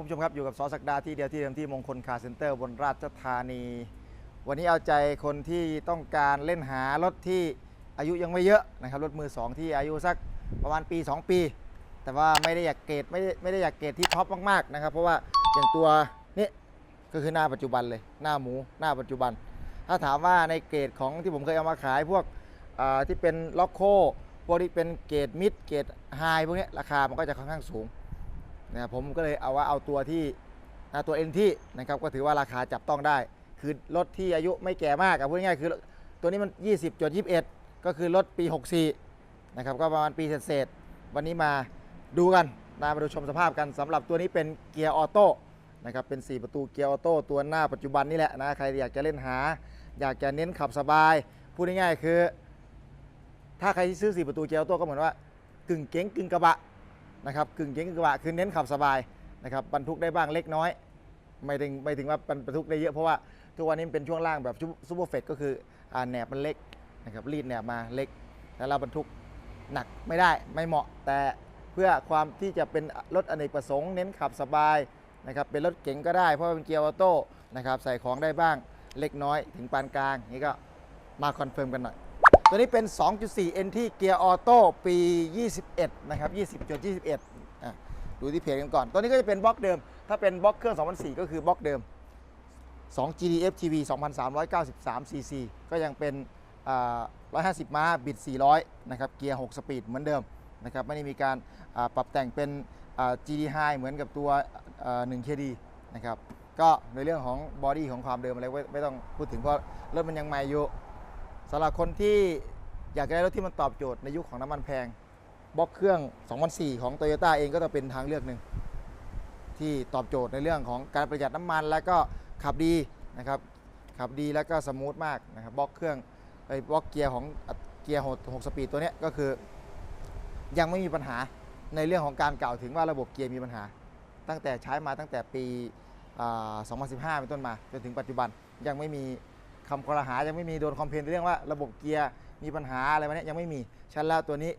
คุณผู้ชมครับอยู่กับสอศักดาที่เดียวที่เดิมที่มงคลคาร์เซ็นเตอร์บนราชธานี วันนี้เอาใจคนที่ต้องการเล่นหารถที่อายุยังไม่เยอะนะครับรถมือ 2 ที่อายุสักประมาณปี 2 ปี แต่ว่าไม่ได้อยากเกรดไม่ได้ไม่ได้อยากเกรดที่ท็อปมากๆนะครับเพราะว่าอย่างตัวนี้ก็คือหน้าปัจจุบันเลยหน้าหมูหน้าปัจจุบัน ถ้าถามว่าในเกรดของที่ผมเคยเอามาขายพวกที่เป็นล็อกโคพวกที่เป็นเกรดมิดเกรดไฮพวกนี้ราคามันก็จะค่อนข้างสูง นะผมก็เลยเอาว่าเอาตัวที่นะตัวเอ็นที่นะครับก็ถือว่าราคาจับต้องได้ คือรถที่อายุไม่แก่มากอะพูดง่ายๆคือตัวนี้มัน 20จด21 ก็คือรถปี 64นะครับก็ประมาณปีเศษวันนี้มาดูกันนะมาดูชมสภาพกันสำหรับตัวนี้เป็นเกียร์ออโต้นะครับเป็น 4 ประตูเกียร์ออโต้ตัวหน้าปัจจุบันนี่แหละนะใครอยากจะเล่นหา อยากจะเน้นขับสบาย พูดง่ายๆคือ ถ้าใครที่ซื้อ 4 ประตูเกียร์ออโต้ก็เหมือนว่ากึ่งเก๋งกึ่งกระบะ นะครับกึ่งเก๋งกึ่งกระบะคือเน้นขับสบายนะครับบรรทุกได้บ้างเล็กน้อยไม่ถึงไม่ถึงว่าบรรทุกได้เยอะเพราะว่าทุกวันนี้เป็นช่วงล่างแบบซูเปอร์เฟกก็คือแหนบมันเล็กนะครับรีดแหนบมาเล็กแล้วเราบรรทุกหนักไม่ได้ไม่เหมาะ แต่เพื่อความที่จะเป็นรถอเนกประสงค์เน้นขับสบายนะครับเป็นรถเก๋งก็ได้เพราะเป็นเกียร์ออโต้นะครับใส่ของได้บ้างเล็กน้อยถึงปานกลางนี่ก็มาคอนเฟิร์มกันหน่อย ตัวนี้เป็น 2.4 NT เกียร์ออโต้ปี 21 นะครับ 20.21อดูที่เพจกันก่อน ตัวนี้ก็จะเป็นบล็อกเดิม ถ้าเป็นบล็อกเครื่อง 2004 ก็คือบล็อกเดิม 2 GDF TV 2,393 cc ก็ยังเป็น 150 ม้า บิด 400 นะครับ เกียร์ 6 สปีดเหมือนเดิมนะครับ ไม่ได้มีการปรับแต่งเป็น GD High เหมือนกับตัว 1 KD นะครับ ก็ในเรื่องของบอดี้ของความเดิมอะไรไม่ไม่ต้องพูดถึงเพราะรถมันยังใหม่อยู่ สำหรับคนที่อยากได้รถที่มันตอบโจทย์ในยุคของน้ำมันแพงบล็อกเครื่อง 2004 ของ Toyota เองก็จะเป็นทางเลือกหนึ่ง ที่ตอบโจทย์ในเรื่องของการประหยัดน้ำมันแล้วก็ขับดีนะครับขับดีแล้วก็สมูทมากนะครับบล็อกเครื่องไอ้บล็อกเกียร์ของเกียร์6สปีดตัวนี้ก็คือ ยังไม่มีปัญหาในเรื่องของการกล่าวถึงว่าระบบเกียร์มีปัญหา ตั้งแต่ใช้มาตั้งแต่ปี 2015 เป็นต้นมาจนถึงปัจจุบันยังไม่มี คำกล่าวหายังไม่มีโดนคอมเพลนเรื่องว่าระบบเกียร์มีปัญหาอะไรมาเนี้ยยังไม่มีฉะนันแล้วตัวนี้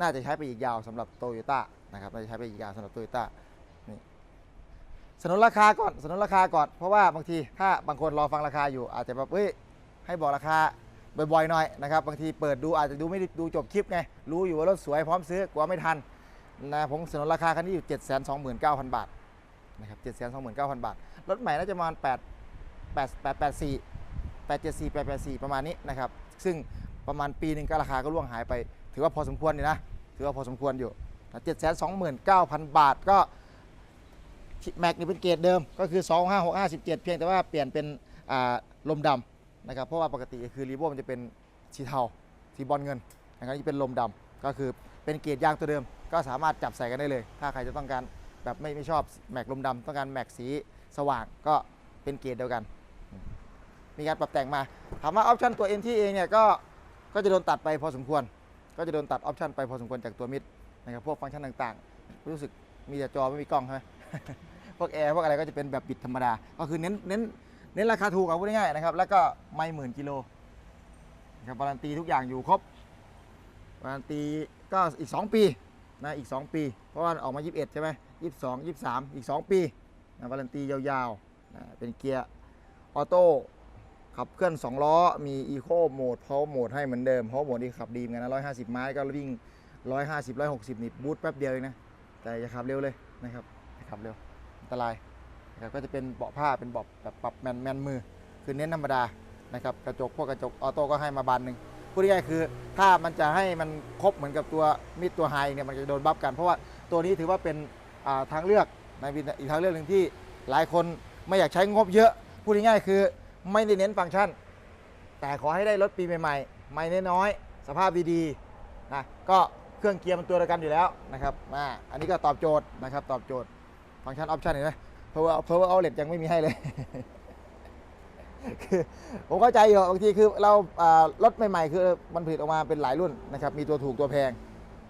น่าจะใช้ไปอีกยาวสำหรับโตโยต้านะครับน่าจะใช้ไปอีกยาวสำหรับโตโยต้านี่สนนราคาก่อนสนนราคาก่อนเพราะว่าบางทีถ้าบางคนรอฟังราคาอยู่ อาจจะแบบเฮ้ยให้บอกราคาบ่อยๆหน่อยนะครับบางทีเปิดดูอาจจะดูไม่ดูจบคลิปไงรู้อยู่ว่ารถสวยพร้อมซื้อกลัวไม่ทันนะผมสนนราคาคันนี้อยู่ 7 2 9 0 0 0 บาทนะครับ7 2 9 0 0 0 บาท รถใหม่น่าจะประมาณ8 8 8 8 4 8 7 4 8 8 4 ประมาณนี้นะครับ ซึ่งประมาณปีหนึ่งก็ราคาก็ล่วงหายไป ถือว่าพอสมควรอยู่นะ ถือว่าพอสมควรอยู่7 2 9 0 0 0 บาทก็แม็กนี่เป็นเกรดเดิมก็คือ 2 5 6 5 17เพียงแต่ว่าเปลี่ยนเป็นลมดำนะครับ เพราะว่าปกติคือรีโวมันจะเป็นสีเทาสีบอลเงินนะครับนี่เป็นลมดำก็คือเป็นเกรดยางตัวเดิม ก็สามารถจับใส่กันได้เลย ถ้าใครจะต้องการแบบไม่ไม่ชอบแม็กลมดำต้องการแม็กสีสว่างก็เป็นเกรดเดียวกัน มีการปรับแต่งมา ถามว่าออปชันตัว NT เองเนี่ยก็ก็จะโดนตัดไปพอสมควร ก็จะโดนตัดออปชันไปพอสมควรจากตัวมิดนะครับพวกฟังก์ชันต่างๆ รู้สึกมีแต่จอไม่มีกล้องใช่ไหมพวกแอร์พวกอะไรก็จะเป็นแบบปิดธรรมดา ก็คือเน้นเน้นเน้นราคาถูกเอาพูดง่ายๆนะครับ แล้วก็ไม่หมื่นกิโลนะครับการันตีทุกอย่างอยู่ครบการันตีก็อีก 2 ปีนะอีก 2 ปี เพราะว่าออกมา 21 ใช่ไหม22 23 อีก 2 ปีนะการันตียาวๆนะเป็นเกียร์ออโต้ ขับเคลื่อน 2 ล้อ มีอีโคโหมดเพาโหมดให้เหมือนเดิมเพาโหมดที่ขับดีเหมือนกันนะ150 ไม้ก็วิ่ง 150 160 นี่บูทแป๊บเดียวเองนะ แต่อย่าขับเร็วเลยนะครับอย่าขับเร็ว อันตรายนะครับก็จะเป็นเบาะผ้าเป็นเบาะแบบปรับแมนแมนมือ คือเน้นธรรมดานะครับกระจกพวกกระจกออโต้ก็ให้มาบานหนึ่งพูดง่ายๆคือถ้ามันจะให้มันครบเหมือนกับตัวมิดตัวไฮเนี่ยมันจะโดนบัฟกันเพราะว่าตัวนี้ถือว่าเป็นทางเลือกในวินอีกทางเลือกหนึ่งที่หลายคนไม่อยากใช้งบเยอะพูดง่ายๆคือ ไม่ได้เน้นฟังก์ชัน แต่ขอให้ได้รถปีใหม่ๆ ไม่น้อยๆสภาพดีๆนะก็เครื่องเกียร์มันตัวเดียวกันอยู่แล้วนะครับอ่าอันนี้ก็ตอบโจทย์นะครับตอบโจทย์ฟังก์ชันออปชันเห็นไหม power power outlet ยังไม่มีให้เลยคือผมเข้าใจอยู่บางทีคือเรารถใหม่ๆ คือมันผลิตออกมาเป็นหลายรุ่นนะครับมีตัวถูกตัวแพง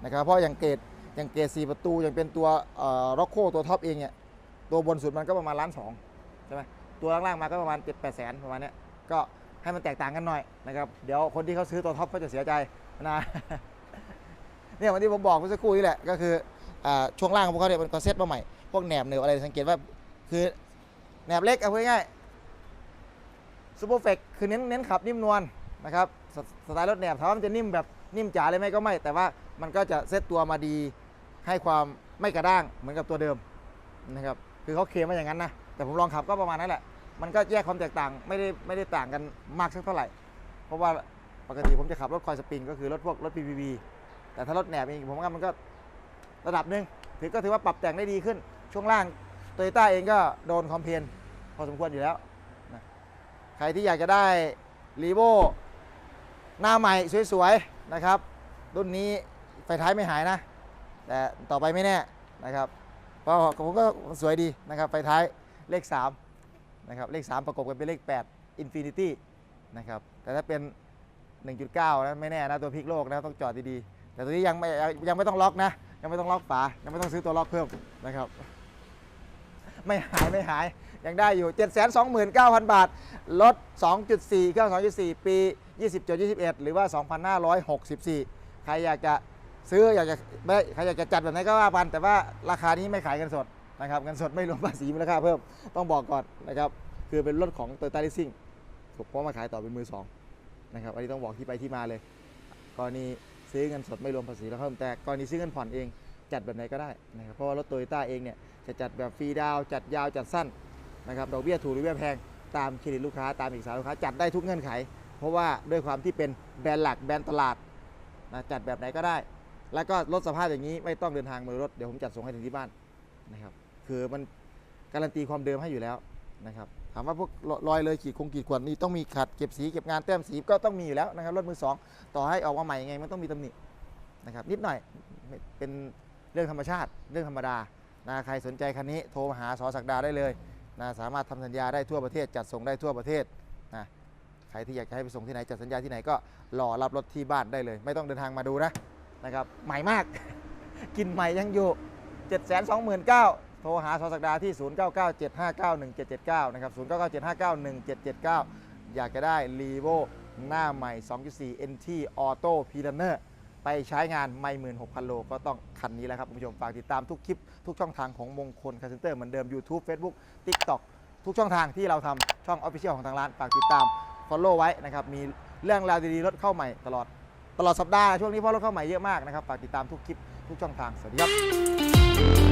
นะครับเพราะอย่างเกรดอย่างเกรด4ประตูอย่างเป็นตัวร็อกโคตัวท็อปเองเนี่ยตัวบนสุดมันก็ประมาณล้านสองใช่ไหม ตัวล่างๆมาก็ประมาณ7 8แสนประมาณนี้ก็ให้มันแตกต่างกันหน่อยนะครับเดี๋ยวคนที่เขาซื้อตัวท็อปเขาจะเสียใจนะเนี่ยวันที่ผมบอกเมื่อสักครู่นี่แหละก็คืออช่วงล่างของพวกเขาเนี่ยมันก็เซตมาใหม่พวกแหนบเนวออะไรสังเกตว่าคือแหนบเล็กเอาง่ายซูเปอร์เฟกคือเน้นเน้นขับนิ่มนวลนะครับสสไตล์รถแหนบถามว่ามันจะนิ่มแบบนิ่มจ๋าเลยไหมก็ไม่ แต่ว่ามันก็จะเซตตัวมาดีให้ความไม่กระด้างเหมือนกับตัวเดิมนะครับ คือเขาเคลมมาอย่างนั้นนะ แต่ผมลองขับก็ประมาณนั้นแหละ มันก็แยกความแตกต่างไม่ได้ไม่ได้ต่างกันมากสักเท่าไหร่ เพราะว่าปกติผมจะขับรถคอยสปริงก็คือรถพวกรถ PPV แต่ถ้ารถแหนบเองผมว่ามันก็ระดับหนึ่งถือก็ถือว่าปรับแต่งได้ดีขึ้น ช่วงล่างโตโยต้าเองก็โดนคอมเพนพอสมควรอยู่แล้วนะใครที่อยากจะได้รีโวหน้าใหม่สวยๆนะครับ รุ่นนี้ไฟท้ายไม่หายนะ แต่ต่อไปไม่แน่นะครับ เพราะผมก็สวยดีนะครับไฟท้ายเลข3นะครับเลข 3 ประกบกันเป็นเลข 8 Infinity นะครับแต่ถ้าเป็น 1.9นะไม่แน่นะตัวพลิกโลกนะต้องจอดดีๆ แต่ตัวนี้ยังไม่ยังไม่ต้องล็อกนะ ยังไม่ต้องล็อกฝา ยังไม่ต้องซื้อตัวล็อกเพิ่มนะครับ ไม่หายไม่หายยังได้อยู่ 729,000 บาท ลด 2.4 เครื่อง 2.4 ปี27-21 หรือว่า 2,564 ใครอยากจะ ซื้ออยากจะไม่ใครอยากจะจัดแบบไหนก็ว่ากันแต่ว่าราคานี้ไม่ขายเงินสดนะครับเงินสดไม่รวมภาษีมูลค่าเพิ่มต้องบอกก่อนนะครับคือเป็นรถของ t o y ต้า a ิซิ่งถูกเพราะมาขายต่อเป็นมือสองนะครับอันนี้ต้องบอกที่ไปที่มาเลยกรณีซื้อเงินสดไม่รวมภาษีแล้วเพิ่มแต่กรณีซื้อเงินผ่อนเองจัดแบบไหนก็ได้นะครับเพราะว่ารถโตโยต้าเองเนี่ยจะจัดแบบฟรีดาวจัดยาวจัดสั้นนะครับดอกเบี้ยถูกหรือเบี้ยแพงตามเครดิตลูกค้าตามเอกสารลูกค้าจัดได้ทุกเงื่อนไข เพราะว่าด้วยความที่เป็นแบรนด์หลักแบรนด์ตลาดนะจัดแบบไหนก็ได้ แล้วก็รถสภาพอย่างนี้ไม่ต้องเดินทางมือรถเดี๋ยวผมจัดส่งให้ถึงที่บ้านนะครับ คือมันการันตีความเดิมให้อยู่แล้วนะครับ ถามว่าพวกรอยเลยขีดคงขีดข่วนนี่ต้องมีขัดเก็บสีเก็บงานแต้มสีก็ต้องมีอยู่แล้วนะครับรถมือสองต่อให้ออกมาใหม่ยังไงมันต้องมีตำหนินะครับ นิดหน่อยเป็นเรื่องธรรมชาติ เรื่องธรรมดานะใครสนใจคันนี้โทรมาหาสอศักดาได้เลยนะสามารถทำสัญญาได้ทั่วประเทศ จัดส่งได้ทั่วประเทศนะใครที่อยากจะให้ไปส่งที่ไหนจัดสัญญาที่ไหนก็รอรับรถที่บ้านได้เลย ไม่ต้องเดินทางมาดูนะ นะครับใหม่มาก กินใหม่ยังอยู่ 7 2 9 0 0 0 โทรหาสอศักดาที่ 0997591779 นะครับ 0997591779 อยากจะได้ r e v o หน้าใหม่ 2.4 NT Auto p i l a n e r ไปใช้งานไม่หมื่นหกพันโลก็ต้องคันนี้แหละครับคุณผู้ชมฝากติดตามทุกคลิป ทุกช่องทางของมงคลคาร์เซนเตอร์เหมือนเดิม YouTube Facebook TikTok ทุกช่องทางที่เราทำช่อง Official ของทางร้าน ฝากติดตาม Follow ไว้นะครับ มีเรื่องราวดีๆรถเข้าใหม่ตลอด ตลอดสัปดาห์ช่วงนี้เพราะรถเข้าใหม่เยอะมากนะครับฝากติดตามทุกคลิปทุกช่องทางสวัสดีครับ